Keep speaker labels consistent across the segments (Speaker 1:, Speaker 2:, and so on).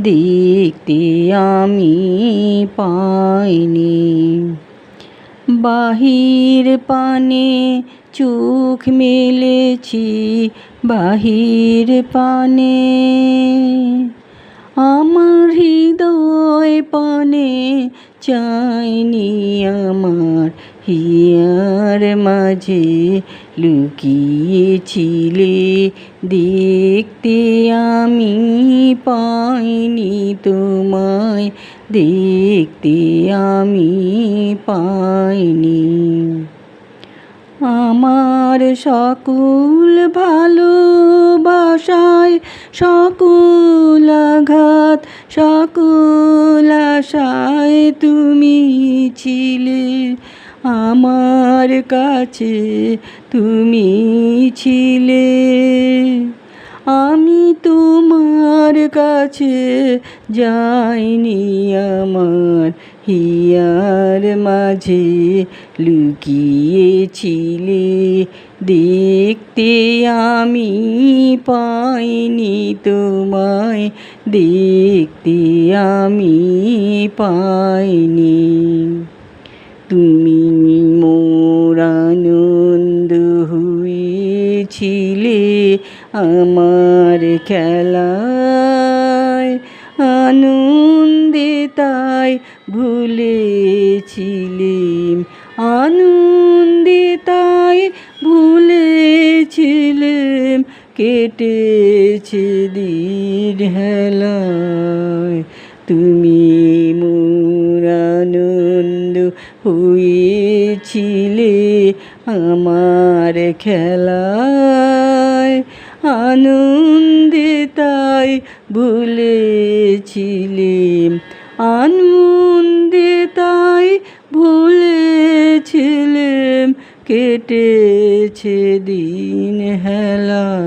Speaker 1: দেখতে আমি পাইনি। বাহির পানে চোখ মেলেছি বাহির পানে। আমার হৃদয় পানে, চাইনি আমার হিয়ার মাঝে। লুকিয়েছিলে দেখতে আমি, পাইনি তোমায় দেখতে আমি, পাইনি। আমার সকল ভালোবাসায় সকল আঘাত সকল আশায় তুমি ছিলে। আমার কাছে তুমি ছিলে। আমি তোমার কাছে যাইনি আমার হিয়ার মাঝে। লুকিয়েছিলে দেখতে আমি পাইনি তোমায়, দেখতে আমি পাইনি। তুমি মোর আনন্দ হয়েছিলে আমার খেলায় আনন্দে তাই ভুলেছিলেম আনন্দে তাই ভুলেছিলেম, কেটেছে দিন হেলায়। তুমি মোর আনন্দ হয়েছিলে আমার খেলায়। আনন্দে তাই ভুলেছিলেম। আনন্দে তাই ভুলেছিলেম, কেটেছে দিন হেলা।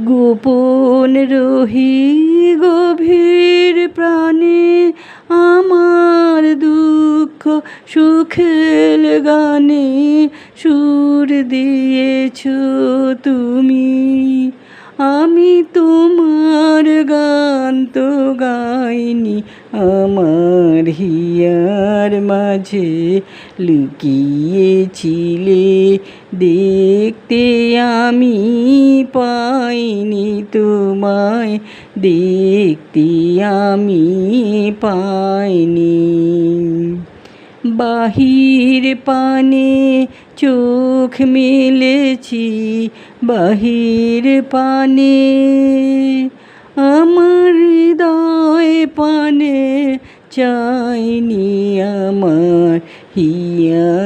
Speaker 1: গোপন রহি গভীর প্রাণে আমার দুঃখ সুখেল গানে সুর দিয়েছ তুমি। আমি তোমার গান তো গাইনি, আমার হিয়ার মাঝে লুকিয়েছিলে। দেখতে আমি পাইনি তোমায়, দেখতে আমি পাইনি। বাহির পানে চোখ মেলেছি বাহির পানে। আমার হৃদয় পানে চাইনি আমার হিয়ার